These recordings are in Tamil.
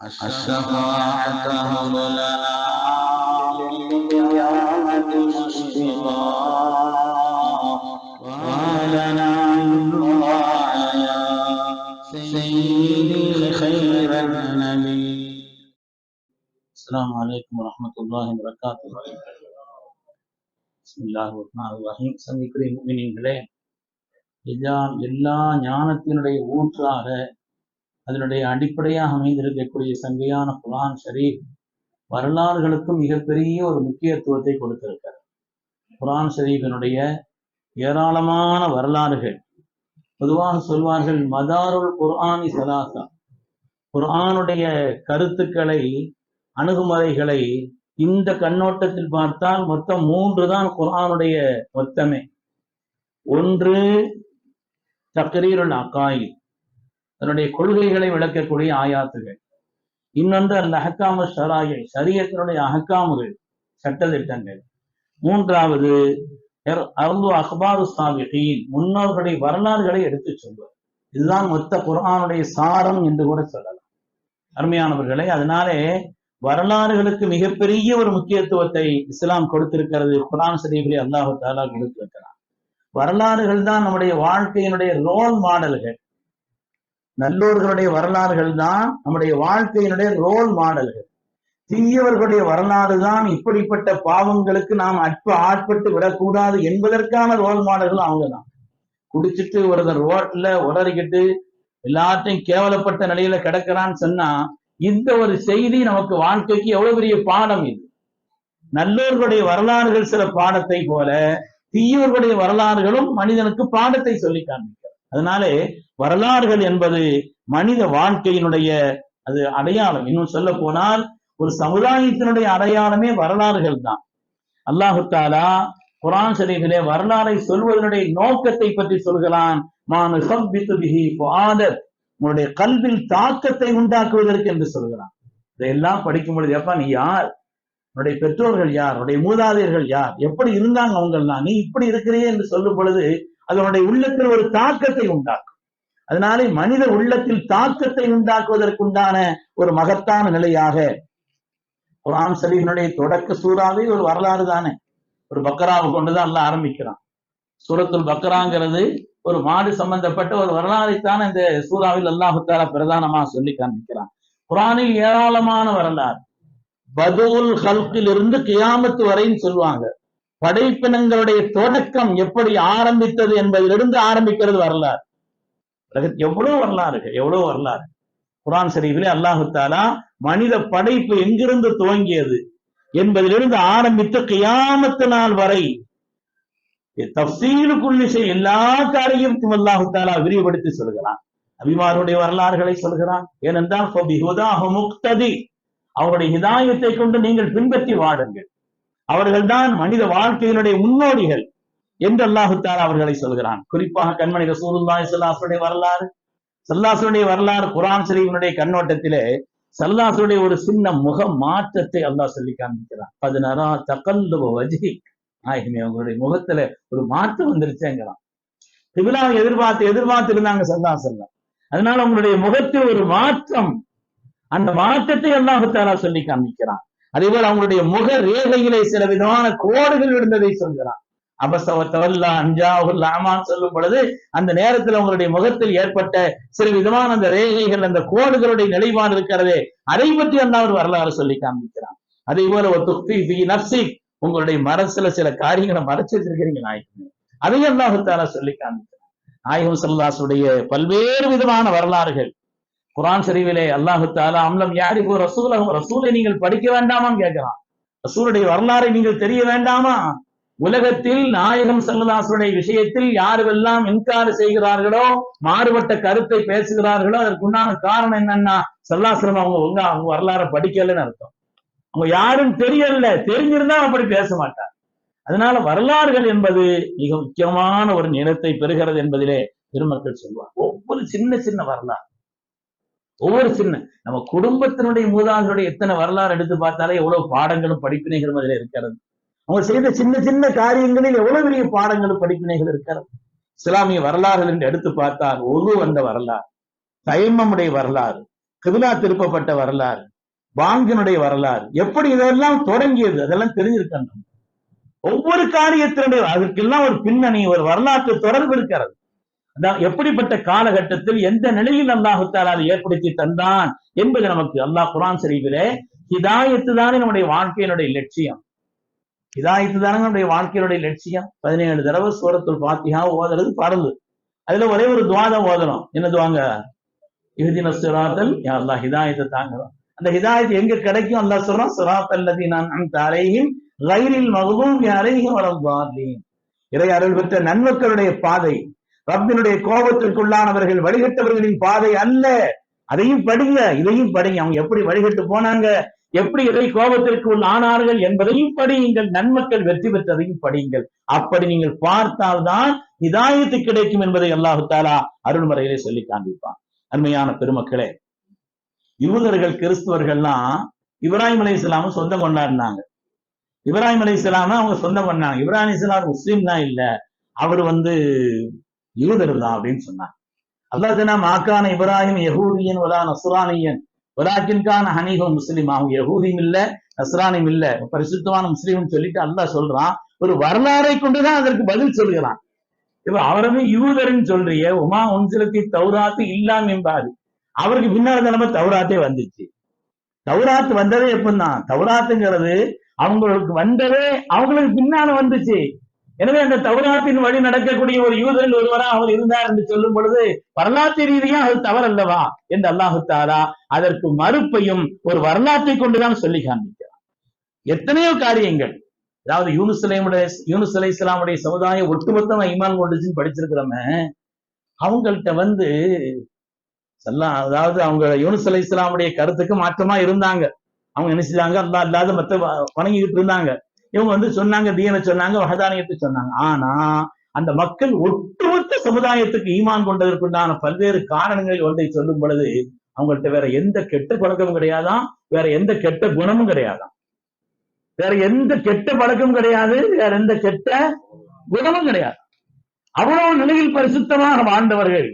الشفاعة هب لنا للقيامة مشفقا وهلنا من دعايا سيدي خير النبي السلام عليكم ورحمة الله وبركاته بسم الله الرحمن الرحيم சந்திக்கிறேன் முகினீங்களே எல்லா எல்லா ஞானத்தினுடைய ஊற்றாக அதனுடைய அடிப்படையாக அமைந்திருக்கக்கூடிய சங்கையான குரான் ஷரீப் வரலாறுகளுக்கும் மிகப்பெரிய ஒரு முக்கியத்துவத்தை கொடுத்திருக்கிறார். குரான் ஷரீஃபினுடைய ஏராளமான வரலாறுகள். பொதுவாக சொல்வார்கள் மதாருல் குர்ஆனி சலாசா. குர்ஆனுடைய கருத்துக்களை அணுகுமுறைகளை இந்த கண்ணோட்டத்தில் பார்த்தால் மொத்தம் மூன்று தான் குர்ஆனுடைய மொத்தமே. ஒன்று தக்ரீருல் அகாயி தன்னுடைய கொள்கைகளை விளக்கக்கூடிய ஆயாத்துகள். இன்னொன்று அந்த அகக்காம ஷராயை சரியத்தினுடைய அகக்காமுகள் சட்டத்திட்டங்கள். மூன்றாவது அருள் அக்பாரு சாபிகின் முன்னோர்களுடைய வரலாறுகளை எடுத்துச் சொல்வது. இதுதான் மொத்த குரானுடைய சாரம் என்று கூட சொல்லலாம். அருமையானவர்களே அதனாலே வரலாறுகளுக்கு மிகப்பெரிய ஒரு முக்கியத்துவத்தை இஸ்லாம் கொடுத்திருக்கிறது குரான் சரீபிலே அல்லாஹு தாலா கொடுத்திருக்கிறான். வரலாறுகள் தான் நம்முடைய வாழ்க்கையினுடைய ரோல் மாடல்கள் நல்லோர்களுடைய வரலாறுகள் தான் நம்முடைய வாழ்க்கையினுடைய ரோல் மாடல்கள் தீயவர்களுடைய வரலாறு தான் இப்படிப்பட்ட பாவங்களுக்கு நாம் அற்ப ஆட்பட்டு விடக்கூடாது என்பதற்கான ரோல் மாடல்கள் அவங்க தான். குடிச்சிட்டு ஒருத்தர் ரோட்ல உடறிக்கிட்டு எல்லாத்தையும் கேவலப்பட்ட நிலையில கிடக்கிறான்னு சொன்னா இந்த ஒரு செய்தி நமக்கு வாழ்க்கைக்கு எவ்வளவு பெரிய பாடம் இது? நல்லோர்களுடைய வரலாறுகள் சில பாடத்தை போல தீயவர்களுடைய வரலாறுகளும் மனிதனுக்கு பாடத்தை சொல்லி காண்பிக்க அதனாலே வரலாறுகள் என்பது மனித வாழ்க்கையினுடைய அது அடையாளம். இன்னும் சொல்ல போனால் ஒரு சமுதாயத்தினுடைய அடையாளமே வரலாறுகள் தான். அல்லாஹு தாலா குரான் ஷரீஃபிலே வரலாறை சொல்வதனுடைய நோக்கத்தை பற்றி சொல்கிறான். உன்னுடைய கல்வியில் தாக்கத்தை உண்டாக்குவதற்கு என்று சொல்கிறான். இதையெல்லாம் படிக்கும் பொழுது எப்ப நீ யார்? உன்னுடைய பெற்றோர்கள் யார்? உன்னுடைய மூதாதையர்கள் யார்? எப்படி இருந்தாங்க அவங்கெல்லாம்? நீ இப்படி இருக்கிறியே என்று சொல்லும் பொழுது அதனுடைய உள்ளத்தில் ஒரு தாக்கத்தை உண்டாக்கும். அதனாலே மனித உள்ளத்தில் தாக்கத்தை உண்டாக்குவதற்குண்டான ஒரு மகத்தான நிலையாக குரான் ஷரீஃபினுடைய தொடக்க சூறாவே ஒரு வரலாறு தானே. ஒரு பக்கராவை கொண்டுதான் எல்லாம் ஆரம்பிக்கிறான். சூரத்துல் பக்கராங்கிறது ஒரு மாடு சம்பந்தப்பட்ட ஒரு வரலாறைத்தான் இந்த சூறாவில் அல்லாஹு பிரதானமா சொல்லி காண்பிக்கிறான். குரானில் ஏராளமான வரலாறு. பதுல் ஹல்கில் இருந்து கியாமத்து வரைன்னு சொல்லுவாங்க. படைப்பினங்களுடைய தொடக்கம் எப்படி ஆரம்பித்தது என்பதிலிருந்து ஆரம்பிக்கிறது வரலாறு. எவ்வளவு வரலாறு எவ்வளவு வரலாறு. குரான் ஷரீஃபிலே அல்லாஹு தாலா மனித படைப்பு எங்கிருந்து துவங்கியது என்பதிலிருந்து ஆரம்பித்து கியாமத்து நாள் வரை தப்சீலுக்குள்ளிசை எல்லா காரியத்தையும் அல்லாஹு தாலா விரிவுபடுத்தி சொல்கிறான். அபிமாருடைய வரலாறுகளை சொல்கிறான். ஏனென்றால் முக்ததி. அவருடைய ஹிதாயத்தை கொண்டு நீங்கள் பின்பற்றி வாடுங்கள் அவர்கள்தான் மனித வாழ்க்கையினுடைய முன்னோடிகள் என்று அல்லாஹுத்தார் அவர்களை சொல்கிறான். குறிப்பாக கண்மணி ரசூலுல்லாய் ஸல்லல்லாஹு வரலாறு. சல்லாசுடைய வரலாறு குரான் ஷரீஃபினுடைய கண்ணோட்டத்திலே சல்லாசுடைய ஒரு சின்ன முக மாற்றத்தை அல்லாஹ் சொல்லி காண்பிக்கிறான். பதினாறா தகல்லுவ வஜி நாயகமே அவங்களுடைய முகத்துல ஒரு மாற்றம் வந்துருச்சேங்கிறான். திபிலாவை எதிர்பார்த்து எதிர்பார்த்து இருந்தாங்க சல்லா செல்லம் அதனால உங்களுடைய முகத்தில் ஒரு மாற்றம் அந்த மாற்றத்தை அல்லாஹுத்தாரா சொல்லி காண்பிக்கிறான். அதே போல அவங்களுடைய முக ரேகையிலே சில விதமான கோடுகள் இருந்ததை சொல்கிறான். அபசவத்தவல்லா அஞ்சாவுல் ஆமான் சொல்லும் பொழுது அந்த நேரத்தில் உங்களுடைய முகத்தில் ஏற்பட்ட சில விதமான அந்த ரேகைகள் அந்த கோடுகளுடைய நிலைப்பாடு இருக்கிறதே அதை பற்றி அந்த அவர் வரலாறு சொல்லி காமிக்கிறான் அதே போல ஒரு துக்தி நர்சி உங்களுடைய மரசுல சில காரியங்களை மறைச்சு வச்சிருக்கிறீங்க நாயகம். அதையும் அல்லாஹுத்தாலா சொல்லி காமிக்கிறான் நாயகம் சல்லாசுடைய பல்வேறு விதமான வரலாறுகள் குரான் சரிவிலே அல்லாஹு தாலா அம்லம் இப்போ ரசூலம் ரசூலை நீங்கள் படிக்க வேண்டாமான்னு கேட்கிறான். ரசூலுடைய வரலாறை நீங்கள் தெரிய வேண்டாமா? உலகத்தில் நாயகம் சல்லதாசுடைய விஷயத்தில் யாருவெல்லாம் இன்கார் செய்கிறார்களோ மாறுபட்ட கருத்தை பேசுகிறார்களோ அதற்குண்டான காரணம் என்னன்னா சல்லாசிரம் அவங்க உங்க அவங்க வரலாற படிக்கலன்னு அர்த்தம். அவங்க யாரும் தெரியல. தெரிஞ்சிருந்தா அப்படி பேச மாட்டார் அதனால வரலாறுகள் என்பது மிக முக்கியமான ஒரு நிலத்தை பெறுகிறது என்பதிலே பெருமக்கள் சொல்வார் ஒவ்வொரு சின்ன சின்ன வரலாறு. ஒவ்வொரு சின்ன நம்ம குடும்பத்தினுடைய மூதாதையருடைய எத்தனை வரலாறு எடுத்து பார்த்தாலே எவ்வளவு பாடங்களும் படிப்பினைகளும் அதில் இருக்கிறது. அவங்க செய்த சின்ன சின்ன காரியங்களில் எவ்வளவு பெரிய பாடங்களும் படிப்பினைகள் இருக்கிறது. இஸ்லாமிய வரலாறுகள் என்று எடுத்து பார்த்தால் ஒரு வந்த வரலாறு தயமமுடைய வரலாறு கிபிலா திருப்பப்பட்ட வரலாறு பாங்கினுடைய வரலாறு எப்படி இதெல்லாம் தொடங்கியது அதெல்லாம் தெரிஞ்சிருக்கணும் ஒவ்வொரு காரியத்தினுடைய அதற்கெல்லாம் ஒரு பின்னணி ஒரு வரலாற்று தொடர்பு இருக்கிறது. எப்படிப்பட்ட காலகட்டத்தில் எந்த நிலையில் அல்லாஹு அதை ஏற்படுத்தி தந்தான் என்பது நமக்கு அல்லாஹ் குரான் சரிவிலே ஹிதாயத்து தானே நம்முடைய வாழ்க்கையினுடைய லட்சியம். ஹிதாயத்து தானே நம்முடைய வாழ்க்கையினுடைய லட்சியம். பதினேழு தடவை சூரத்துல் பாத்தியா ஓதுறது பரந்து. அதுல ஒரே ஒரு துவாதம் ஓதணும். என்னதுவாங்க இறுதின இஹ்தின சிராத்தல் அல்லாஹ் ஹிதாயத்தை தாங்குறோம். அந்த ஹிதாயத்து எங்க கிடைக்கும்? அல்லாஹ் சொல்றான் சிராத்தல் நான் அன்த ரயிலில் கைரில் மகதூபி அலைஹிம் வலல்லாஹீன் இறை அருள் பெற்ற நன்மக்களுடைய பாதை ரப்பினுடைய கோபத்திற்குள்ளானவர்கள் வழிகட்டவர்களின் பாதை அல்ல. அதையும் படிங்க இதையும் படிங்க. அவங்க எப்படி வழிகட்டு போனாங்க? எப்படி இதை கோபத்திற்குள் ஆனார்கள் என்பதையும் படியுங்கள். நன்மக்கள் வெற்றி பெற்றதையும் படியுங்கள். அப்படி நீங்கள் பார்த்தால்தான் இதாயத்து கிடைக்கும் என்பதை அல்லாஹு தாலா சொல்லி காண்பிப்பான். அருமையான பெருமக்களே யூதர்கள் கிறிஸ்துவர்கள்லாம் இப்ராஹிம் அலி இஸ்லாமும் சொந்தம் கொண்டாடினாங்க. இப்ராஹிம் அலி இஸ்லாம அவங்க சொந்தம் பண்ணாங்க. இப்ராஹிம் இஸ்லாம் முஸ்லீம் தான் இல்ல. அவர் வந்து யூதர் தான் அப்படின்னு சொன்னான் அல்லாஹ் தினா மாக்கான இப்ராஹிம் யகூதியன் வலா நசுரானியன் வலாக்கின்கான ஹனீஃபம் முஸ்லீம். அவங்க யகூதியும் இல்ல நஸ்ரானியும் இல்ல. பரிசுத்தமான முஸ்லீம்னு சொல்லிட்டு அல்லாஹ் சொல்றான். ஒரு வரலாறை கொண்டுதான் அதற்கு பதில் சொல்கிறான். இப்ப அவரவே யூதர்ன்னு சொல்றிய உமா உன்சிலத்தி தௌராத்து இல்லாம் என்பாரு. அவருக்கு பின்னால நிலைமை தௌராத்தே வந்துச்சு. தௌராத்து வந்ததே எப்படின்னா தௌராத்துங்கிறது அவங்களுக்கு வந்ததே அவங்களுக்கு பின்னால வந்துச்சு. எனவே அந்த தௌராத்தின் வழி நடக்கக்கூடிய ஒரு யூதரில் ஒருவரா அவர் இருந்தார் என்று சொல்லும் பொழுது வரலாற்று ரீதியா அது தவறல்லவா என்று அல்லாஹு தாரா அதற்கு மறுப்பையும் ஒரு வரலாற்றை கொண்டுதான் சொல்லி காண்பிக்கிறார் எத்தனையோ காரியங்கள் அதாவது யூனுசலேமுடைய யூனுஸ் அலை இஸ்லாமுடைய சமுதாயம் ஒட்டுமொத்தமா ஈமான் கொண்டுச்சுன்னு படிச்சிருக்கிறோமே அவங்கள்ட்ட வந்து செல்லாம் அதாவது அவங்க யூனுஸ் அலை இஸ்லாமுடைய கருத்துக்கு மாற்றமா இருந்தாங்க. அவங்க நினைச்சாங்க அல்லா இல்லாத மத்த வ- வணங்கிக்கிட்டு இருந்தாங்க. இவங்க வந்து சொன்னாங்க தீன சொன்னாங்க வகதானியத்தை சொன்னாங்க. ஆனா அந்த மக்கள் ஒட்டுமொத்த சமுதாயத்துக்கு ஈமான் கொண்டதற்குண்டான பல்வேறு காரணங்கள் ஒன்றை சொல்லும் பொழுது அவங்கள்ட்ட வேற எந்த கெட்ட பழக்கமும் கிடையாதான் வேற எந்த கெட்ட குணமும் கிடையாதான் வேற எந்த கெட்ட பழக்கமும் கிடையாது வேற எந்த கெட்ட குணமும் கிடையாது. அவ்வளவு நிலையில் பரிசுத்தமாக வாழ்ந்தவர்கள்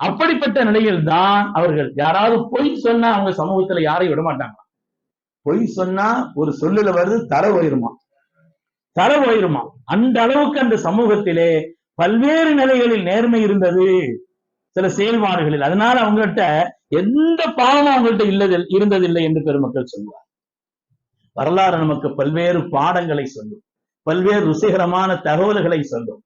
அப்படிப்பட்ட நிலையில் தான் அவர்கள் யாராவது பொய் சொன்னா அவங்க சமூகத்துல யாரையும் விட மாட்டாங்க பொய் சொன்னா ஒரு சொல்லுல வருது தர உயிருமா? தர உயருமா அந்த அளவுக்கு அந்த சமூகத்திலே பல்வேறு நிலைகளில் நேர்மை இருந்தது. சில செயல்பாடுகளில். அதனால அவங்கள்ட்ட எந்த பாவமும் அவங்கள்ட்ட இல்லது இருந்ததில்லை என்று பெருமக்கள் சொல்லுவார் வரலாறு நமக்கு பல்வேறு பாடங்களை சொல்லும். பல்வேறு ருசிகரமான தகவல்களை சொல்லும்.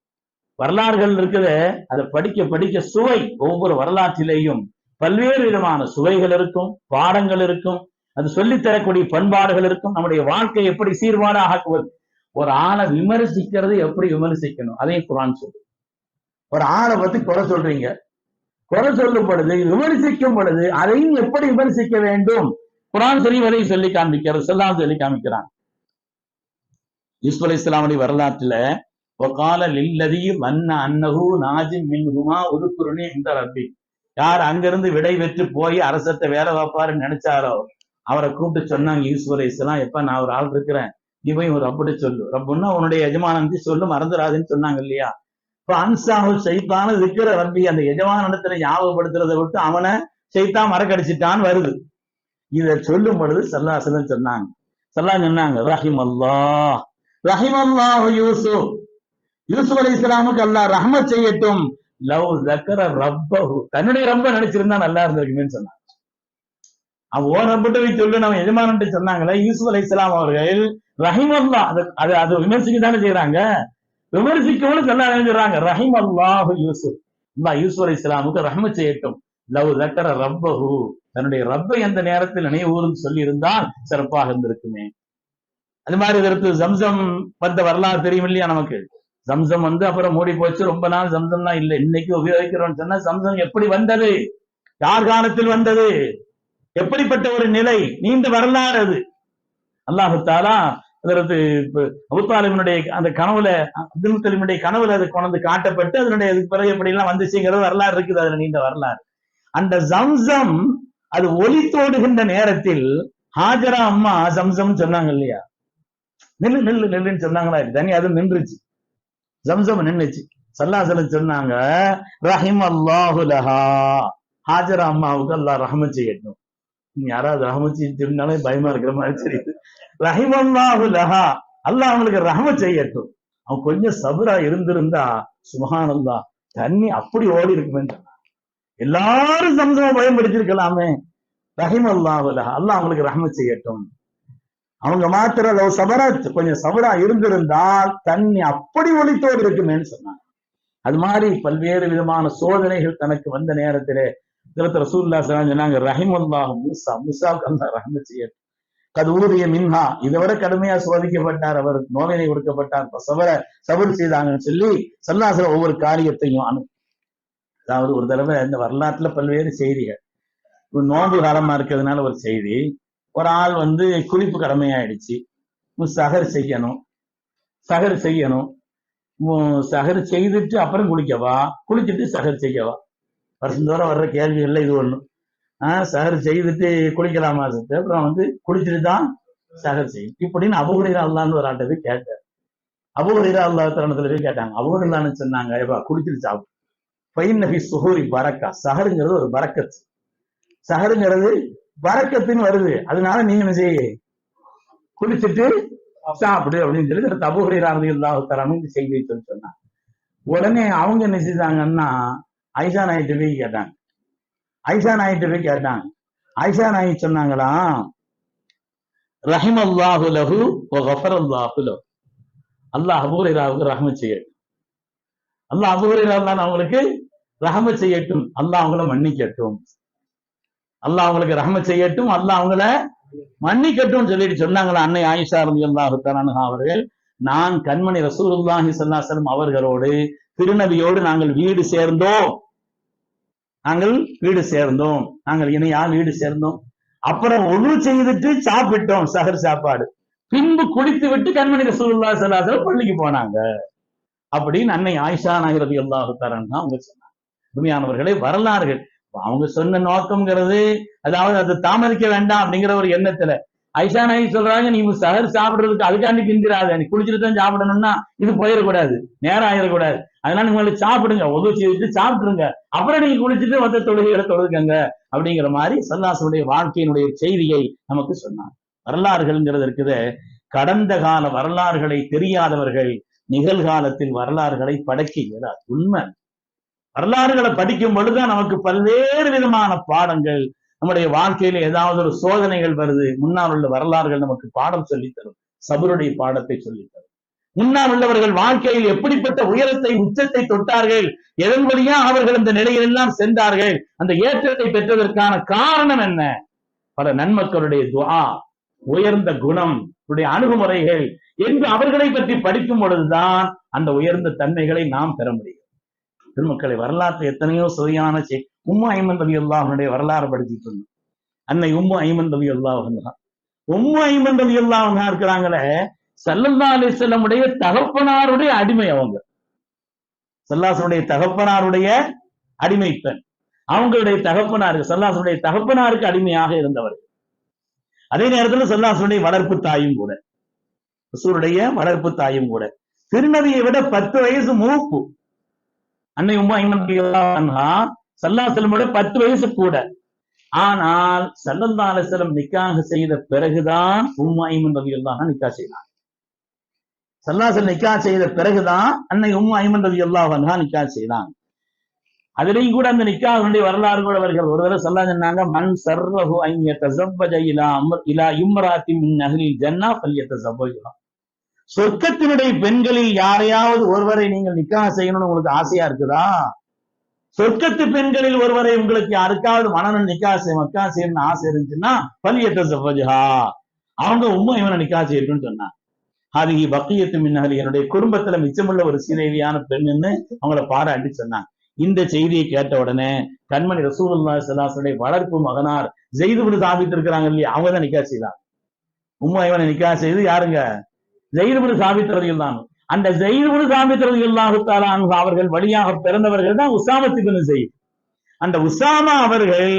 வரலாறுகள் இருக்குது. அதை படிக்க படிக்க சுவை ஒவ்வொரு வரலாற்றிலேயும் பல்வேறு விதமான சுவைகள் இருக்கும் பாடங்கள் இருக்கும். அது சொல்லித்தரக்கூடிய பண்பாடுகள் இருக்கும். நம்முடைய வாழ்க்கை எப்படி சீர்பாடாக ஆக்குவது? ஒரு ஆளை விமர்சிக்கிறது எப்படி விமர்சிக்கணும்? அதையும் குரான் சொல்லு ஒரு ஆளை பத்தி குறை சொல்றீங்க. குறை சொல்லும் பொழுது விமர்சிக்கும் பொழுது அதையும் எப்படி விமர்சிக்க வேண்டும்? குரான் சரி வரை சொல்லி காண்பிக்கிறது சொல்லாம் சொல்லி காமிக்கிறான். யூஸ் அலி இஸ்லாமுடைய வரலாற்றுல ஒகால லில்லதி மன்ன அன்னகு நாஜிம் மின்ஹுமா உதுக்குருணி இந்த ரப்பி யார் அங்கிருந்து விடை பெற்று போய் அரசத்தை வேலை வைப்பாருன்னு நினைச்சாரோ அவரை கூப்பிட்டு சொன்னாங்க யூசுப் அலி இஸ்லாம் எப்ப நான் ஒரு ஆள் இருக்கிறேன். நீ ஒரு ரப்புட்டு சொல்லு. ரப்புன்னா உன்னுடைய எஜமானந்தி சொல்லு மறந்துடாதுன்னு சொன்னாங்க இல்லையா? இப்ப அன்சாஹு சைத்தான இருக்கிற ரப்பி அந்த எஜமான இடத்துல ஞாபகப்படுத்துறதை விட்டு அவனை சைத்தான் மறக்கடிச்சிட்டான்னு வருது. இதை சொல்லும் பொழுது சல்லாசலம் சொன்னாங்க. சல்லா சொன்னாங்க ரஹிம் அல்லா ரஹிம் அல்லாஹ் யூசுப் யூசுப் அலி இஸ்லாமுக்கு அல்லா ரஹ்மத் செய்யட்டும். லவ் ஜக்கர ரப்பஹு. தன்னுடைய ரப்ப நினைச்சிருந்தா நல்லா இருந்திருக்குமேன்னு சொன்னாங்க. அவன் ஓ ரப்பிட்ட சொல்லு. நம்ம எஜமானன்ட்டு சொன்னாங்களே யூசுப் அலி இஸ்லாம் அவர்கள் ரஹிம் அல்லா அது அது விமர்சிக்க தானே செய்யறாங்க விமர்சிக்கவும் சொல்ல சொல்றாங்க ரஹிம் அல்லாஹ் யூசுப். அல்லா யூசுப் அலி இஸ்லாமுக்கு ரஹ்மத் செய்யட்டும். லவ் ஜக்கர ரப்பஹு. தன்னுடைய ரப்பை எந்த நேரத்தில் நினைவுகூர்ந்து சொல்லி இருந்தால் சிறப்பாக இருந்திருக்குமே. அது மாதிரி இதற்கு ஜம்சம் வந்த வரலாறு தெரியும் இல்லையா நமக்கு? ஜம்சம் வந்து அப்புறம் மூடி போச்சு. ரொம்ப நாள் ஜம்சம்லாம் இல்லை. இன்னைக்கு உபயோகிக்கிறோம்னு சொன்னா ஜம்சம் எப்படி வந்தது? யார் காலத்தில் வந்தது? எப்படிப்பட்ட ஒரு நிலை? நீண்ட வரலாறு அது. அல்லாஹு தாலா அதற்கு அபுத்தாலிமனுடைய அந்த கனவுல அப்துல் கலீமுடைய கனவுல அது கொண்டு காட்டப்பட்டு அதனுடைய பிறகு எப்படிலாம் எல்லாம் வரலாறு இருக்குது. அதுல நீண்ட வரலாறு. அந்த ஜம்சம் அது ஒலி தோடுகின்ற நேரத்தில் ஹாஜரா அம்மா ஜம்சம் சொன்னாங்க இல்லையா? நில்லு நில்லு நெல்லுன்னு சொன்னாங்களா? தனி அது நின்றுச்சு. ஜம்சம் நின்னுச்சு. சல்லாசலம் சொன்னாங்க ரஹிம் அல்லாஹுலஹா ஹாஜரா அம்மாவுக்கு அல்லாஹ் ரஹமத் செய்யட்டும். நீ யாராவது ரஹமத் திருந்தாலே பயமா இருக்கிற மாதிரி தெரியுது. ரஹிமல்லாஹு லஹா. அல்லாஹ் அவங்களுக்கு ரஹம செய்யட்டும். அவன் கொஞ்சம் சபரா இருந்திருந்தா சுமஹானந்தா தண்ணி அப்படி ஓடி இருக்குமே எல்லாரும் சம்சமா பயன்படுத்திருக்கலாமே ரஹிம் அல்லாஹ் அல்லாஹ் அவங்களுக்கு ரஹம செய்யட்டும். அவங்க மாத்திர லவ் சபரா கொஞ்சம் சபரா இருந்திருந்தால் தண்ணி அப்படி ஒளித்தோடு இருக்குமேன்னு சொன்னாங்க. அது மாதிரி பல்வேறு விதமான சோதனைகள் தனக்கு வந்த நேரத்திலே. திருத்தர ரசூல்லா சொன்னாங்க ரஹிம் அல்லாஹ் மூசா மூசாவுக்கு அல்லா ரஹம செய்யட்டும். கதூரிய மின்ஹா. இதை விட கடுமையா சோதிக்கப்பட்டார் அவர். நோவினை கொடுக்கப்பட்டார். சபர சபர் செய்தாங்கன்னு சொல்லி சல்லாசல ஒவ்வொரு காரியத்தையும் அனு அதாவது ஒரு தடவை இந்த வரலாற்றுல பல்வேறு செய்திகள். நோன்பு காலமா இருக்கிறதுனால ஒரு செய்தி. ஒரு ஆள் வந்து குளிப்பு கடமையாயிடுச்சு. சகர் செய்யணும். சகர் செய்யணும். சகர் செய்துட்டு அப்புறம் குளிக்கவா? குளிச்சுட்டு சகர் செய்யவா? வருஷந்தோறும் வர்ற கேள்விகள்ல இது ஒண்ணும் சகர் செய்துட்டு குளிக்கலாமா சத்து அப்புறம் வந்து குளிச்சுட்டு தான் சகர் செய்யும் இப்படின்னு அபுகுரீரா அல்லான்னு ஒரு ஆட்டது கேட்டார். அபுகுரீரா அல்லா தருணத்துல போய் கேட்டாங்க. அபுகுரில்லான்னு சொன்னாங்க? ஏப்பா குளிச்சுட்டு சாப்பிடும் பைன் நபி சுகூரி பரக்கா. சஹருங்கிறது ஒரு பரக்கத்து சஹருங்கிறது பரக்கத்துன்னு வருது. அதனால நீங்க என்ன செய்ய குளிச்சுட்டு சாப்பிடு அப்படின்னு சொல்லி தபுகுரீரானது இல்லாஹு இந்த செய்தியை சொல்லி சொன்னாங்க. உடனே அவங்க என்ன செய்தாங்கன்னா ஐசா நாயிட்டு போய் கேட்டாங்க. ஐசா நாயிட்ட போய் கேட்டாங்க ஐசா நாயி சொன்னாங்களா? ரஹிம் அல்லாஹு லஹு கஃபர் அல்லாஹு லஹு. அல்லாஹ் அபூரைராவுக்கு ரஹம செய்யட்டும். அல்லாஹ் அபுரைரா அவங்களுக்கு ரஹம செய்யட்டும். அல்லாஹ் அவங்கள மன்னிக்கட்டும். அல்லாஹ் அவங்களுக்கு ரஹம செய்யட்டும். அல்லாஹ் அவங்கள மன்னிக்கட்டும் சொல்லிட்டு சொன்னாங்களா அன்னை ஆயிஷா ரவி அல்லாஹு அவர்கள். நான் கண்மணி ரசூலுல்லாஹி சல்லாசலம் அவர்களோடு திருநபியோடு நாங்கள் வீடு சேர்ந்தோம். நாங்கள் வீடு சேர்ந்தோம். நாங்கள் இணையா வீடு சேர்ந்தோம். அப்புறம் ஒழு செய்துட்டு சாப்பிட்டோம். சகர் சாப்பாடு. பின்பு குடித்து விட்டு கண்மணி ரசூல்லா சல்லாசலம் பள்ளிக்கு போனாங்க. அப்படின்னு அன்னை ஆயிஷா நகரதி அல்லாஹு தான் அவங்க சொன்னாங்க. உண்மையானவர்களே வரலாறுகள். அவங்க சொன்ன நோக்கம்ங்கிறது அதாவது அது தாமதிக்க வேண்டாம் அப்படிங்கிற ஒரு எண்ணத்துல ஐஷா நாயி சொல்றாங்க நீ சகர் சாப்பிடுறதுக்கு அதுக்காண்டி பிந்திராத நீ குளிச்சுட்டு தான் சாப்பிடணும்னா இது போயிடக்கூடாது. நேரம் ஆயிடக்கூடாது. அதனால நீங்க சாப்பிடுங்க. உதவி செய்துட்டு சாப்பிட்டுருங்க. அப்புறம் நீங்க குளிச்சுட்டு மற்ற தொழுகைகளை தொழுதுக்கங்க அப்படிங்கிற மாதிரி சல்லாசனுடைய வாழ்க்கையினுடைய செய்தியை நமக்கு சொன்னார் வரலாறுகள்ங்கிறது இருக்குது. கடந்த கால வரலாறுகளை தெரியாதவர்கள் நிகழ்காலத்தில் வரலாறுகளை படைக்க இயலாது. உண்மை. வரலாறுகளை படிக்கும் பொழுதுதான் நமக்கு பல்வேறு விதமான பாடங்கள் நம்முடைய வாழ்க்கையில ஏதாவது ஒரு சோதனைகள் வருது முன்னால் உள்ள வரலாறுகள் நமக்கு பாடம் சொல்லித்தரும் சபருடைய பாடத்தை சொல்லித்தரும். முன்னால் உள்ளவர்கள் வாழ்க்கையில் எப்படிப்பட்ட உயரத்தை உச்சத்தை தொட்டார்கள் எதன் வழியா அவர்கள் அந்த நிலையிலெல்லாம் சென்றார்கள் அந்த ஏற்றத்தை பெற்றதற்கான காரணம் என்ன? பல நன்மக்களுடைய துவா உயர்ந்த குணம் அணுகுமுறைகள் என்று அவர்களை பற்றி படிக்கும் பொழுதுதான் அந்த உயர்ந்த தன்மைகளை நாம் பெற முடியும். திருமக்களை வரலாற்று எத்தனையோ சுவையான உம்மு ஐமன் ரவி அல்லாஹனுடைய வரலாறு படிச்சுட்டு இருந்தோம். அன்னை உம்மு ஐமன் ரவி அல்லாஹ் உம்மு ஐமன் ரவி அல்லாஹ் இருக்கிறாங்களே சல்லல்லா அலிசல்லமுடைய தகப்பனாருடைய அடிமை அவங்க. சல்லாசனுடைய தகப்பனாருடைய அடிமை பெண். அவங்களுடைய தகப்பனாருக்கு சல்லாசனுடைய தகப்பனாருக்கு அடிமையாக இருந்தவர். அதே நேரத்தில் சல்லாசனுடைய வளர்ப்பு தாயும் கூட. ரசூருடைய வளர்ப்பு தாயும் கூட. திருநதியை விட பத்து வயசு மூப்பு. அன்னை உமா ஐமன்ஹா சல்லா செல்லமோட பத்து வயசு கூட. ஆனால் சல்லல்லா அலிசலம் நிக்காக செய்த பிறகுதான் உம்மாயிமன் ஐமன் ரவி அல்லாஹ் நிக்கா செய்தான் சல்லாசல் நிக்கா செய்த பிறகுதான் அன்னை உம்மா ஐமன் ரவி அல்லாஹ் நிக்கா செய்தான். அதுலயும் கூட அந்த நிக்காவுடைய வரலாறு கூட அவர்கள் ஒரு தடவை சொல்லா சொன்னாங்க மண் சர்வஹு ஐய தசப்பஜ இலா அமர் இலா இம்ராத்தி மின் நகரில் ஜன்னா பல்ய தசப்பஜலாம் சொர்க்கத்தினுடைய பெண்களில் யாரையாவது ஒருவரை நீங்கள் நிக்காக செய்யணும்னு உங்களுக்கு ஆசையா இருக்குதா? சொர்க்கத்து பெண்களில் ஒருவரை உங்களுக்கு யாருக்காவது மனநன் நிக்கா செய்ய மக்கா செய்யணும்னு ஆசை இருந்துச்சுன்னா பல்யத்த சபஜா அவங்க உண்மை இவனை நிக்கா செய்யணும்னு சொன்னான் அது பக்கியத்து மின்னகல் என்னுடைய குடும்பத்துல மிச்சமுள்ள ஒரு சீதேவியான பெண்ணுன்னு அவங்கள பாராட்டி சொன்னாங்க. இந்த செய்தியை கேட்ட உடனே கண்மணி ரசூலுல்லா சலாசுடைய வளர்ப்பு மகனார் ஜெய்துபடி சாபித்து இருக்கிறாங்க இல்லையா? அவங்க தான் நிக்கா செய்தார் உம்மா இவனை நிக்கா செய்து யாருங்க? விடு சாபித்திரதியில் தான். அந்த ஜெயிதுபுடு இல்லாஹுத்தாலான் அவர்கள் வழியாக பிறந்தவர்கள் தான் உசாமத்துக்கு செய்யும் அந்த உசாமா அவர்கள்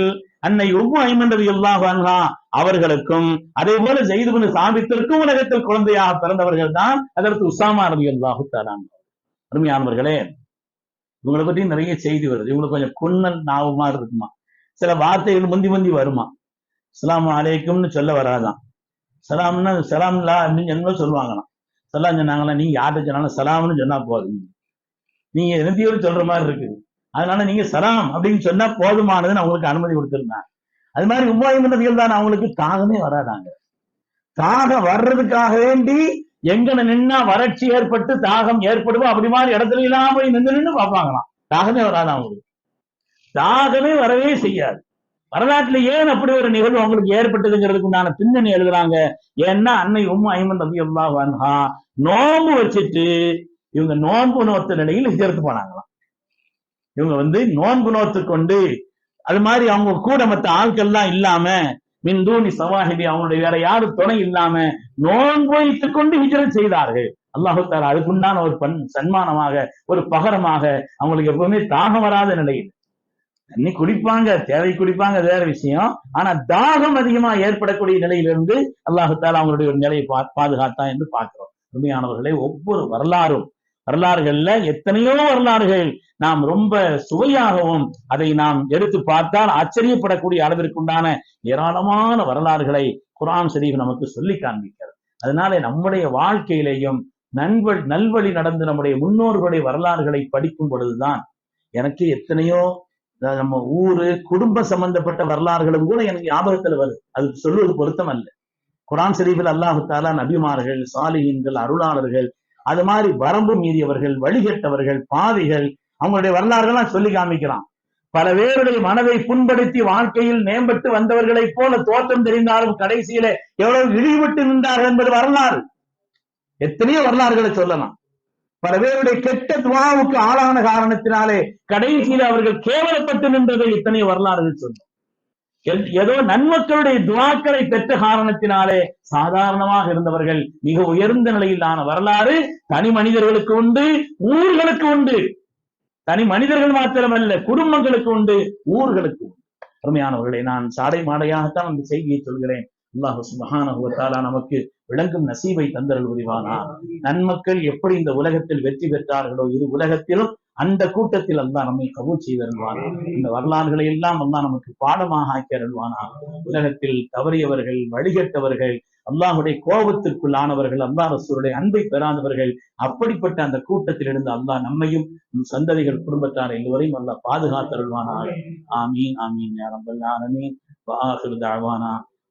அன்னை உப்பு ஐமன்றது அல்லாஹா அவர்களுக்கும் அதே போல ஜெயிதுபுன் சாபித்திற்கும் உலகத்தில் குழந்தையாக பிறந்தவர்கள் தான் அதற்கு உசாமா ரவி அல்லாஹு தாலான் அருமையானவர்களே இவங்களை பற்றி நிறைய செய்தி வருது. இவங்களுக்கு கொஞ்சம் குன்னல் ஞாபகமா இருக்குமா? சில வார்த்தைகள் முந்தி முந்தி வருமா? சலாம் அலைக்கும்னு சொல்ல வராதான் சலாம்னா சலாம்லா அப்படின்னு என்ன சொல்லுவாங்களாம்? சலாம் சொன்னாங்களா நீங்க யார்கிட்ட சொன்னாலும் சலாம்னு சொன்னா போதும். நீங்க இந்தியோடு சொல்ற மாதிரி இருக்கு. அதனால நீங்க சலாம் அப்படின்னு சொன்னா போதுமானதுன்னு அவங்களுக்கு அனுமதி கொடுத்துருந்தாங்க. அது மாதிரி உமாயும் தான் அவங்களுக்கு தாகமே வராதாங்க. தாகம் வர்றதுக்காக வேண்டி எங்கன நின்னா வறட்சி ஏற்பட்டு தாகம் ஏற்படுவோம் அப்படி மாதிரி இடத்துல எல்லாம் போய் நின்று நின்று பார்ப்பாங்களாம். தாகமே வராதான் அவங்களுக்கு. தாகமே வரவே செய்யாது. வரலாற்றுல ஏன் அப்படி ஒரு நிகழ்வு அவங்களுக்கு ஏற்பட்டதுங்கிறதுக்கு உண்டான பின்னணி எழுதுறாங்க? ஏன்னா அன்னை உம் ஐமன் ரவி அல்லா வன்ஹா நோன்பு வச்சுட்டு இவங்க நோன்பு நோத்த நிலையில் சேர்த்து போனாங்களாம். இவங்க வந்து நோன்பு நோத்து கொண்டு அது மாதிரி அவங்க கூட மத்த ஆட்கள்லாம் இல்லாம மின்தூனி சவாஹிபி அவங்களுடைய வேற யாரும் துணை இல்லாம நோன்பு வைத்துக் கொண்டு ஹிஜரத் செய்தார்கள். அல்லாஹு தாரா அதுக்குண்டான ஒரு பண் சன்மானமாக ஒரு பகரமாக அவங்களுக்கு எப்பவுமே தாகம் வராத நிலையில் தண்ணி குடிப்பாங்க தேவை குடிப்பாங்க வேற விஷயம். ஆனா தாகம் அதிகமா ஏற்படக்கூடிய நிலையிலிருந்து அல்லாஹத்தால் அவங்களுடைய ஒரு நிலையை பா பாதுகாத்தான் என்று பார்க்கிறோம். உண்மையானவர்களே ஒவ்வொரு வரலாறும் வரலாறுகள்ல எத்தனையோ வரலாறுகள் நாம் ரொம்ப சுவையாகவும் அதை நாம் எடுத்து பார்த்தால் ஆச்சரியப்படக்கூடிய அளவிற்குண்டான ஏராளமான வரலாறுகளை குரான் ஷரீஃப் நமக்கு சொல்லி காண்பிக்கிறது. அதனால நம்முடைய வாழ்க்கையிலேயும் நண்பல் நல்வழி நடந்து நம்முடைய முன்னோர்களுடைய வரலாறுகளை படிக்கும் பொழுதுதான் எனக்கு எத்தனையோ நம்ம ஊரு குடும்ப சம்பந்தப்பட்ட வரலாறுகளும் கூட எனக்கு ஞாபகத்துல வருது. அது சொல்வது பொருத்தம் அல்ல குரான் ஷரீஃபில் அல்லாஹு தாலா நபிமார்கள் சாலிஹீன்கள் அருளாளர்கள் அது மாதிரி வரம்பு மீறியவர்கள் வழிகட்டவர்கள் பாவிகள் அவங்களுடைய வரலாறுகள்லாம் சொல்லி காமிக்கிறான். பல பேருடைய மனதை புண்படுத்தி வாழ்க்கையில் மேம்பட்டு வந்தவர்களைப் போல தோற்றம் தெரிந்தாலும் கடைசியில எவ்வளவு இழிவுபட்டு நின்றார்கள் என்பது வரலாறு. எத்தனையோ வரலாறுகளை சொல்லலாம். பல பேருடைய கெட்ட துவாவுக்கு ஆளான காரணத்தினாலே கடைசியில் அவர்கள் கேவலப்பட்டு நின்றதை இத்தனை வரலாறுகள் சொல்லும். ஏதோ நன்மக்களுடைய துவாக்களை பெற்ற காரணத்தினாலே சாதாரணமாக இருந்தவர்கள் மிக உயர்ந்த நிலையிலான வரலாறு தனி மனிதர்களுக்கு உண்டு ஊர்களுக்கு உண்டு. தனி மனிதர்கள் மாத்திரமல்ல குடும்பங்களுக்கு உண்டு ஊர்களுக்கு உண்டு. அருமையானவர்களை நான் சாடை மாடையாகத்தான் அந்த செய்தியை சொல்கிறேன். அல்லாஹ் சுபஹானஹு நமக்கு விளங்கும் நசீவை தந்தரல் புரிவானா? நன்மக்கள் எப்படி இந்த உலகத்தில் வெற்றி பெற்றார்களோ இரு உலகத்திலும் அந்த கூட்டத்தில் அல்லா நம்மை கபூல் செய்தருள்வானா இந்த வரலாறுகளை எல்லாம் அல்லா நமக்கு பாடமாக ஆக்கி அருள்வானா? உலகத்தில் தவறியவர்கள் வழிகட்டவர்கள் அல்லாஹுடைய கோபத்திற்குள்ளானவர்கள் அல்லாஹ் ரசூருடைய அன்பை பெறாதவர்கள் அப்படிப்பட்ட அந்த கூட்டத்தில் இருந்து அல்லாஹ் நம்மையும் சந்ததிகள் குடும்பத்தார் எல்லோரையும் அல்லாஹ் பாதுகாத்தருள்வானா ஆமீன் ஆமீன் யா